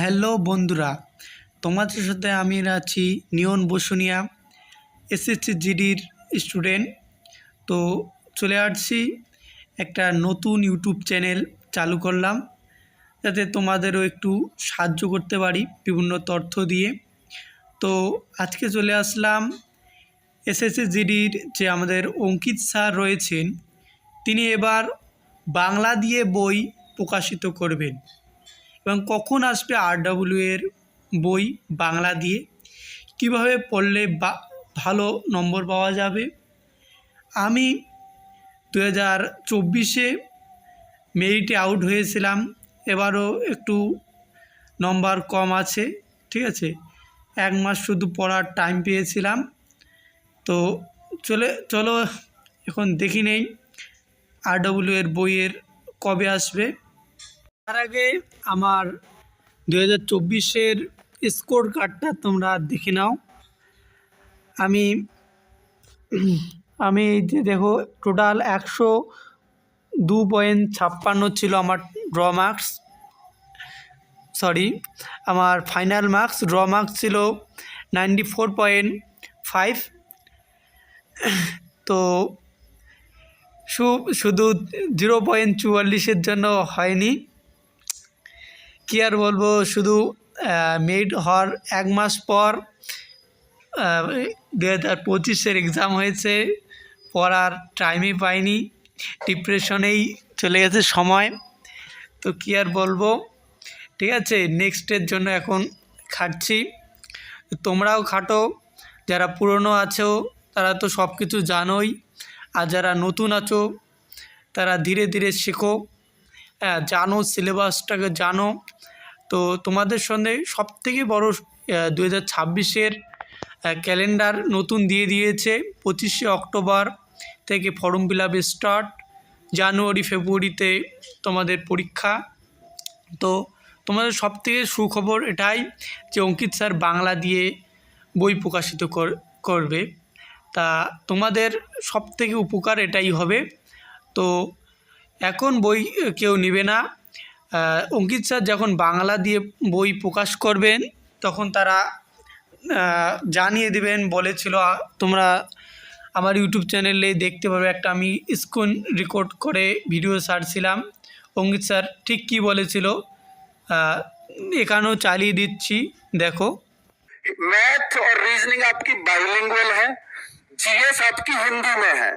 Hello বন্ধুরা, তোমাদের সাথে আমি আছি নিয়ন বসুনিয়া এসএসসি জিডির স্টুডেন্ট তো চলে আসছি, একটা নতুন ইউটিউব চ্যানেল চালু করলাম, যাতে তোমাদেরও একটু সাহায্য করতে পারি বিভিন্ন তথ্য দিয়ে। তো আজকে চলে আসলাম এসএসসি জিডির যে আমাদের অঙ্কিত স্যার রয়েছেন, তিনি এবার বাংলা দিয়ে বই প্রকাশিত করবেন। এবং কখন আসবে আর এর বই বাংলা দিয়ে? কীভাবে পড়লে বা, ভালো নম্বর পাওয়া যাবে? আমি দু হাজার চব্বিশে মেরিটে আউট হয়েছিলাম। এবারও একটু নম্বর কম আছে, ঠিক আছে? এক মাস শুধু পড়ার টাইম পেয়েছিলাম। তো চলে, চলো এখন দেখি নেই। আর এর বইয়ের কবে আসবে? তার আগে আমার দু হাজার চব্বিশের স্কোর কার্ডটা তোমরা দেখে নাও। আমি আমি যে দেখো টোটাল একশো দু পয়েন্ট ছাপ্পান্ন ছিল আমার ড্র মার্কস সরি আমার ফাইনাল মার্কস ড্র মার্কস ছিল নাইনটি ফোর পয়েন্ট ফাইভ তো শুধু জিরো পয়েন্ট চুয়াল্লিশের জন্য হয়নি। কী আর বলব, শুধু মেড হওয়ার এক মাস পর দু হাজার পঁচিশের এক্সাম হয়েছে, পড়ার টাইমই পাইনি ডিপ্রেশনেই চলে গেছে সময়। তো কী আর বলব, ঠিক আছে নেক্সটের জন্য এখন খাটছি। তোমরাও খাটো, যারা পুরনো আছো, তারা তো সব কিছু জানোই, আর যারা নতুন আছো, তারা ধীরে ধীরে শেখো। জানো সিলেবাসটাকে জানো। তো তোমাদের সঙ্গে সবথেকে বড় দু হাজার ছাব্বিশের ক্যালেন্ডার নতুন দিয়ে দিয়েছে। পঁচিশে অক্টোবর থেকে form fill up start. January, ফেব্রুয়ারিতে তোমাদের পরীক্ষা। তো তোমাদের সবথেকে সুখবর এটাই যে অঙ্কিত স্যার বাংলা দিয়ে বই প্রকাশিত করবে। তা তোমাদের সবথেকে উপকার এটাই হবে। তো এখন বই কেউ নেবে না অঙ্কিত স্যার যখন বাংলা দিয়ে বই প্রকাশ করবেন তখন তারা জানিয়ে দেবেন বলেছিল তোমরা আমার ইউটিউব চ্যানেলে দেখতে পাবে একটা আমি স্ক্রিন রেকর্ড করে ভিডিও ছাড়ছিলাম অঙ্কিত স্যার ঠিক কী বলেছিল এখানেও চালিয়ে দিচ্ছি দেখো मैथ और रीजनिंग आपकी बाइलिंगुअल है जीएस आपकी हिंदी में है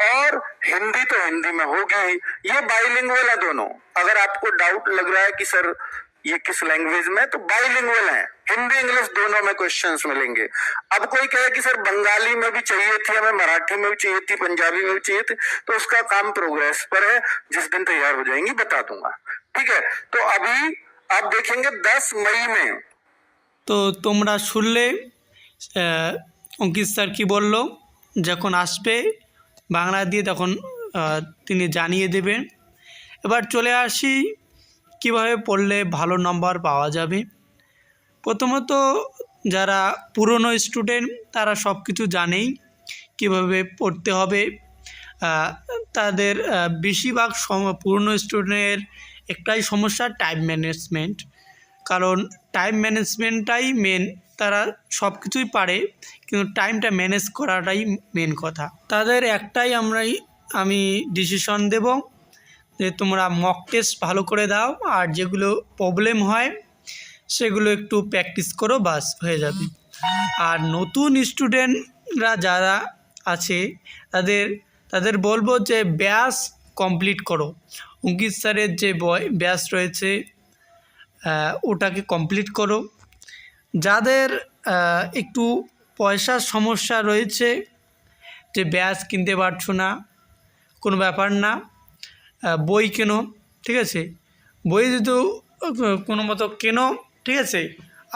और हिंदी तो हिंदी में होगी ही ये बाइलिंगुअल है दोनों अगर आपको डाउट लग रहा है कि सर ये किस लैंग्वेज में तो बाइलिंगुअल है हिंदी इंग्लिश दोनों में क्वेश्चंस मिलेंगे अब कोई कहे कि सर बंगाली में भी चाहिए थी हमें मराठी में भी चाहिए थी पंजाबी में भी चाहिए थी तो उसका काम प्रोग्रेस पर है जिस दिन तैयार हो जाएंगी बता दूंगा ठीक है तो अभी आप देखेंगे दस मई में তো তোমরা শুনলে অঙ্কিত স্যার কী বললো যখন আসবে বাংলা দিয়ে তখন তিনি জানিয়ে দেবেন। এবার চলে আসি, কীভাবে পড়লে ভালো নম্বর পাওয়া যাবে। প্রথমত, যারা পুরনো স্টুডেন্ট তারা সব কিছু জানেই কীভাবে পড়তে হবে। তাদের বেশিরভাগ সম, পুরনো স্টুডেন্টের একটাই সমস্যা টাইম ম্যানেজমেন্ট কারণ টাইম ম্যানেজমেন্টটাই মেন তারা সব কিছুই পারে, কিন্তু টাইমটা ম্যানেজ করাটাই মেন কথা। তাদের একটাই আমরাই, আমি ডিসিশন দেব যে তোমরা মক টেস্ট ভালো করে দাও, আর যেগুলো প্রবলেম হয়, সেগুলো একটু প্র্যাকটিস করো, বাস, হয়ে যাবে। আর নতুন স্টুডেন্টরা যারা আছে, তাদের তাদের বলব যে ব্যাস কমপ্লিট করো। অঙ্কিত স্যারের যে বয়, ব্যাস রয়েছে ওটাকে কমপ্লিট করো। যাদের একটু পয়সার সমস্যা রয়েছে, যে ব্যাস কিনতে পারছ না, কোনো ব্যাপার না বই কেনো, ঠিক আছে? বই যদি, কোনো মতো কেনো, ঠিক আছে?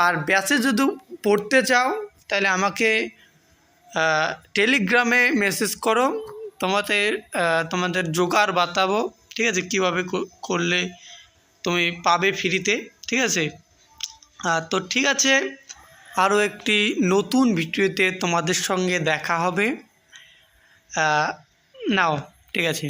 আর ব্যাসে যদি পড়তে চাও, তাহলে আমাকে টেলিগ্রামে মেসেজ করো। তোমাদের তোমাদের জোগাড় বাতাবো, ঠিক আছে? কীভাবে করলে তুমি পাবে ফ্রিতে, ঠিক আছে? তো ঠিক আছে, আরও একটি নতুন ভিডিওতে তোমাদের সঙ্গে দেখা হবে। নাও, ঠিক আছে।